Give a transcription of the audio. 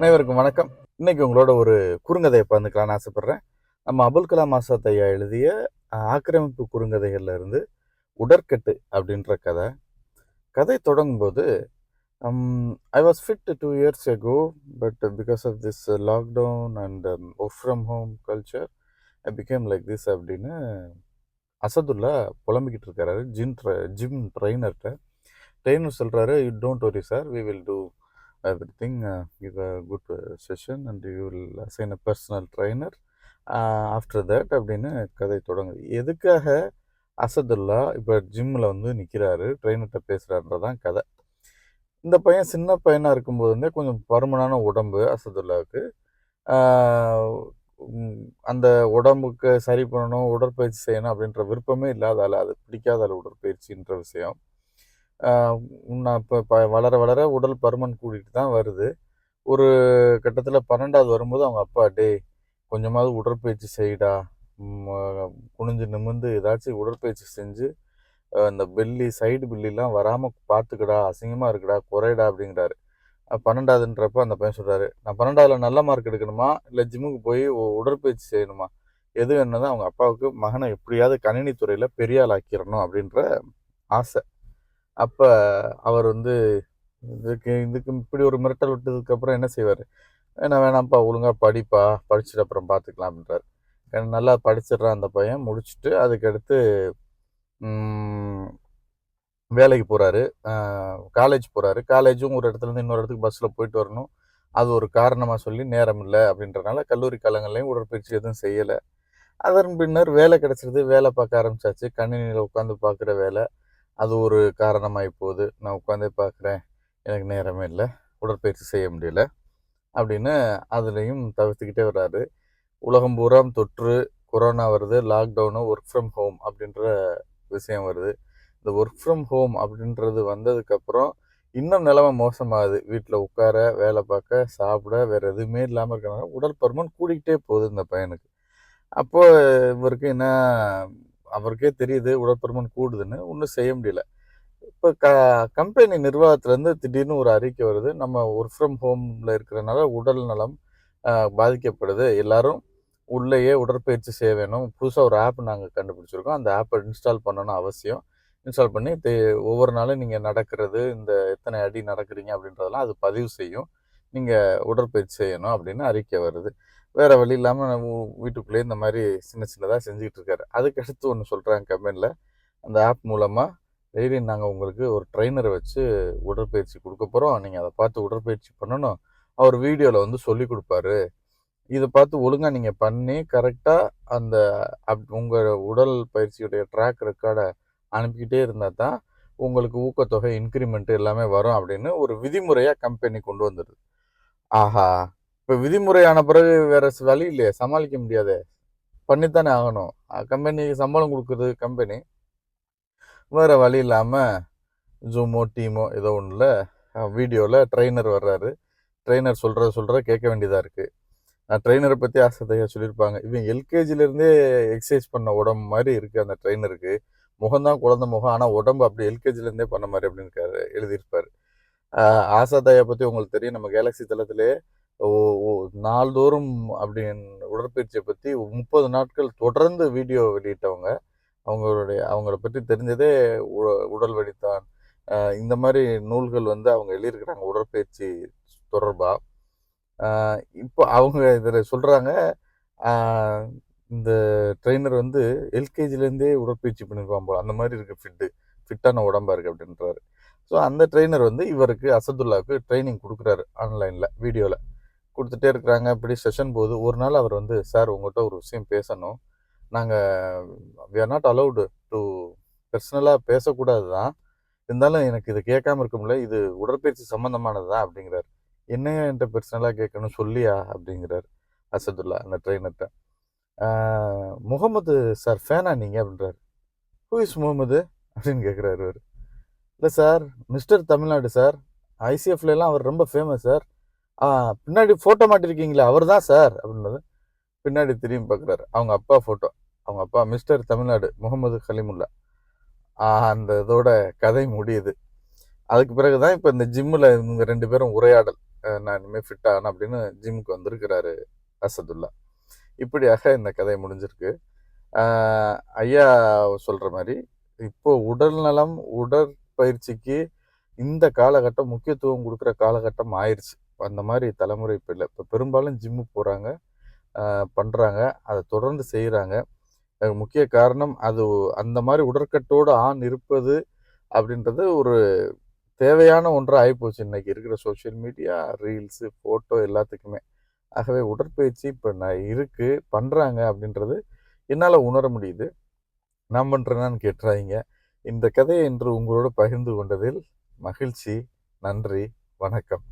அனைவருக்கும் வணக்கம். இன்னைக்கு உங்களோட ஒரு குறுங்கதையை பகிர்ந்துக்கலாம்னு ஆசைப்படுறேன். நம்ம அபுல் கலாம் ஆசாத் ஐயா எழுதிய ஆக்கிரமிப்பு குறுங்கதைகள்ல இருந்து உடற்கட்டு அப்படின்ற கதை. கதை தொடங்கும்போது I was fit two years ago but because of this lockdown and work from home culture I became like this அப்படின்னு அசதுல்லா புலம்பிக்கிட்டு இருக்காரு. ஜிம் ட்ர ஜிம் ட்ரைனர்கிட்ட ட்ரெயினர் சொல்கிறாரு you don't worry sir we will do everything uh, give a good uh, session and you will assign a personal trainer. Uh, அப்படின்னு கதை தொடங்குது. எதுக்காக அசதுல்லா இப்போ ஜிம்மில் வந்து நிற்கிறாரு ட்ரெயினர்கிட்ட பேசுகிறான்றதான் கதை. இந்த பையன் சின்ன பையனாக இருக்கும்போது இருந்தே கொஞ்சம் பருமனான உடம்பு அசதுல்லாவுக்கு. அந்த உடம்புக்கு சரி பண்ணணும் உடற்பயிற்சி செய்யணும் அப்படின்ற விருப்பமே இல்லாத ஆள் அது பிடிக்காத ஆள் உடற்பயிற்சின்ற விஷயம். நான் இப்போ ப வளர வளர உடல் பருமன் கூடிட்டு தான் வருது. ஒரு கட்டத்தில் பன்னெண்டாவது வரும்போது அவங்க அப்பா டே கொஞ்சமாவது உடற்பயிற்சி செய்டா. குனிஞ்சு நிமிர்ந்து ஏதாச்சும் உடற்பயிற்சி செஞ்சு அந்த இந்த பெல்லி சைடு பெல்லிலாம் வராமல் பார்த்துக்கடா அசிங்கமாக இருக்குடா. குறையடா. அப்படிங்கிறாரு. பன்னெண்டாவதுன்றப்ப அந்த பையன் சொல்கிறாரு நான் பன்னெண்டாவதில் நல்ல மார்க் எடுக்கணுமா? இல்லை ஜிம்முக்கு போய் உடற்பயிற்சி செய்யணுமா? எது என்னதான் அவங்க அப்பாவுக்கு மகனை எப்படியாவது கணினி துறையில் பெரிய ஆக்கிடணும் அப்படின்ற ஆசை. அப்போ அவர் வந்து இதுக்கு இதுக்கு இப்படி ஒரு மிரட்டல் விட்டதுக்கப்புறம் என்ன செய்வார்? என்ன வேணாம்ப்பா ஒழுங்காக படிப்பா படிச்சுட்டு அப்புறம் பார்த்துக்கலாம் ஏன்னா நல்லா படிச்சிடுறான் அந்த பையன் முடிச்சுட்டு அதுக்கடுத்து வேலைக்கு போகிறாரு காலேஜ் போகிறாரு காலேஜும் ஒரு இடத்துலேருந்து இன்னொரு இடத்துக்கு பஸ்ஸில் போயிட்டு வரணும். அது ஒரு காரணமாக சொல்லி நேரம் இல்லை அப்படின்றனால கல்லூரி காலங்கள்லையும் உடற்பயிற்சி எதுவும் செய்யலை. அதன் பின்னர் வேலை கிடச்சிருது. வேலை பார்க்க ஆரம்பிச்சாச்சு. கணினியில் உட்காந்து பார்க்குற வேலை. அது ஒரு காரணமாகி போகுது நான் உட்காந்தே பார்க்குறேன். எனக்கு நேரமே இல்லை. உடற்பயிற்சி செய்ய முடியல. அப்படின்னு அதுலேயும் தவிர்த்துக்கிட்டே வர்றாரு. உலகம் பூரா தொற்று கொரோனா வருது லாக்டவுனு ஒர்க் ஃப்ரம் ஹோம் அப்படின்ற விஷயம் வருது. இந்த ஒர்க் ஃப்ரம் ஹோம் அப்படின்றது வந்ததுக்கப்புறம் இன்னும் நிலைமை மோசமாகுது. வீட்டில் உட்கார வேலை பார்க்க சாப்பிட வேறு எதுவுமே இல்லாமல் இருக்கிறனால உடல் பருமன் கூடிக்கிட்டே போகுது இந்த பையனுக்கு. அப்போது இவருக்கு என்ன அவருக்கே தெரியுது உடற்பருமன் கூடுதுன்னு ஒன்றும் செய்ய முடியல. இப்போ க கம்பெனி நிர்வாகத்துலேருந்து திடீர்னு ஒரு அறிக்கை வருது. நம்ம ஒர்க் ஃப்ரம் ஹோமில் இருக்கிறனால உடல் நலம் பாதிக்கப்படுது. எல்லாரும் உள்ளேயே உடற்பயிற்சி செய்ய வேணும். புதுசாக ஒரு ஆப் நாங்கள் கண்டுபிடிச்சிருக்கோம். அந்த ஆப்பை இன்ஸ்டால் பண்ணணும் அவசியம். இன்ஸ்டால் பண்ணி தே- ஒவ்வொரு நாளும் நீங்கள் நடக்கிறது இந்த எத்தனை அடி நடக்கிறீங்க அப்படின்றதெல்லாம் அது பதிவு செய்யும். நீங்கள் உடற்பயிற்சி செய்யணும் அப்படின்னு அறிக்கை வருது. வேற வழி இல்லாமல் வீட்டுக்குள்ளேயே இந்த மாதிரி சின்ன சின்னதாக செஞ்சுக்கிட்டு இருக்காரு அதுக்கடுத்து ஒன்று சொல்கிறாங்க கம்பெனியில் அந்த ஆப் மூலமாக டெய்லி நாங்கள் உங்களுக்கு ஒரு ட்ரைனரை வச்சு உடற்பயிற்சி கொடுக்க போகிறோம் நீங்கள் அதை பார்த்து உடற்பயிற்சி பண்ணணும். அவர் வீடியோவில் வந்து சொல்லி கொடுப்பாரு. இதை பார்த்து ஒழுங்காக நீங்கள் பண்ணி கரெக்டாக அந்த அப் உங்கள் உடல் பயிற்சியுடைய ட்ராக் ரெக்கார்டை அனுப்பிக்கிட்டே இருந்தால் தான் உங்களுக்கு ஊக்கத்தொகை இன்க்ரிமெண்ட் எல்லாமே வரும் அப்படின்னு ஒரு விதிமுறையாக கம்பெனி கொண்டு வந்துடுது ஆஹா! இப்போ விதிமுறையான பிறகு வேற வழி இல்லையே சமாளிக்க முடியாது. பண்ணித்தானே ஆகணும். கம்பெனிக்கு சம்பளம் கொடுக்குறது கம்பெனி வேற வழி இல்லாமல் ஜூமோ டீமோ ஏதோ ஒன்றில் வீடியோவில் ட்ரெயினர் வர்றாரு. ட்ரெயினர் சொல்கிறத சொல்கிற கேட்க வேண்டியதாக இருக்குது ட்ரெயினரை பற்றி ஆசைத்தையா சொல்லியிருப்பாங்க இவன் எல்கேஜிலேருந்தே எக்ஸசைஸ் பண்ண உடம்பு மாதிரி இருக்குது அந்த ட்ரெயினருக்கு முகம்தான் குழந்தை முகம் ஆனால் உடம்பு அப்படி எல்கேஜிலேருந்தே பண்ண மாதிரி அப்படின்னு இருக்காரு எழுதியிருப்பார். ஆசாதாயை பற்றி உங்களுக்கு தெரியும். நம்ம கேலக்ஸி தளத்திலே நாள்தோறும் அப்படின்னு உடற்பயிற்சியை பற்றி முப்பது நாட்கள் தொடர்ந்து வீடியோ வெளியிட்டவங்க அவங்களுடைய அவங்கள பற்றி தெரிஞ்சதே உ- உடல் வெடித்தான் இந்த மாதிரி நூல்கள் வந்து அவங்க எழுதியிருக்கிறாங்க உடற்பயிற்சி தொடர்பாக இப்போ அவங்க இதில் சொல்கிறாங்க இந்த ட்ரெயினர் வந்து எல்கேஜிலேருந்தே உடற்பயிற்சி பண்ணிருப்பான் போல அந்த மாதிரி இருக்குது ஃபிட்டு ஃபிட்டான உடம்பாக இருக்குது அப்படின்றாரு. ஸோ அந்த ட்ரெயினர் வந்து இவருக்கு அசதுல்லாவுக்கு ட்ரைனிங் கொடுக்குறாரு ஆன்லைனில் வீடியோவில் கொடுத்துட்டே இருக்கிறாங்க. இப்படி செஷன் போகுது ஒரு நாள் அவர் வந்து சார் உங்கள்கிட்ட ஒரு விஷயம் பேசணும். நாங்கள் we are not allowed to பர்சனலாக பேசக்கூடாது தான் இருந்தாலும் எனக்கு இது கேட்காம இருக்க முடியல. இது உடற்பயிற்சி சம்மந்தமானது தான் அப்படிங்கிறார். என்னங்க என்கிட்ட பர்சனலாக கேட்கணும்? சொல்லியா? அப்படிங்கிறார் அசதுல்லா அந்த ட்ரெயினர்கிட்ட முகமது சார் ஃபேனா நீங்கள் அப்படின்றார். Who is Mohammed? அப்படின்னு கேட்குறாரு அவர் இல்லை சார் மிஸ்டர் தமிழ்நாடு சார். ஐசிஎஃப்லாம் அவர் ரொம்ப ஃபேமஸ் சார். ஆ பின்னாடி ஃபோட்டோ மாட்டிருக்கீங்களா அவர் தான் சார் அப்படின்னது பின்னாடி திரும்பி பார்க்குறாரு. அவங்க அப்பா ஃபோட்டோ அவங்க அப்பா மிஸ்டர் தமிழ்நாடு முகமது கலிமுல்லா. அந்த இதோட கதை முடியுது. அதுக்கு பிறகு தான் இப்போ இந்த ஜிம்மில் இவங்க ரெண்டு பேரும் உரையாடல். நான் இனிமேல் ஃபிட் ஆகணும் அப்படின்னு ஜிம்முக்கு வந்திருக்கிறாரு அசதுல்லா. இப்படியாக இந்த கதை முடிஞ்சிருக்கு. ஐயா சொல்கிற மாதிரி இப்போ உடல் நலம் உடற்பயிற்சிக்கு இந்த காலகட்டம் முக்கியத்துவம் கொடுக்குற காலகட்டம் ஆயிடுச்சு அந்த மாதிரி தலைமுறை இப்போ இல்லை. இப்போ பெரும்பாலும் ஜிம்மு போகிறாங்க பண்ணுறாங்க அதை தொடர்ந்து செய்கிறாங்க முக்கிய காரணம் அது அந்த மாதிரி உடற்கட்டோடு ஆண் இருப்பது அப்படின்றது ஒரு தேவையான ஒன்றாக ஆகிப்போச்சு இன்றைக்கி இருக்கிற சோஷியல் மீடியா ரீல்ஸு ஃபோட்டோ எல்லாத்துக்குமே. ஆகவே உடற்பயிற்சி இப்போ நான் இருக்குது பண்ணுறாங்க அப்படின்றது என்னால் உணர முடியுது. நான் பண்ணுறேனான்னு கேட்டுறாங்க இந்த கதையை இன்று உங்களோடு பகிர்ந்து கொண்டதில் மகிழ்ச்சி. நன்றி. வணக்கம்.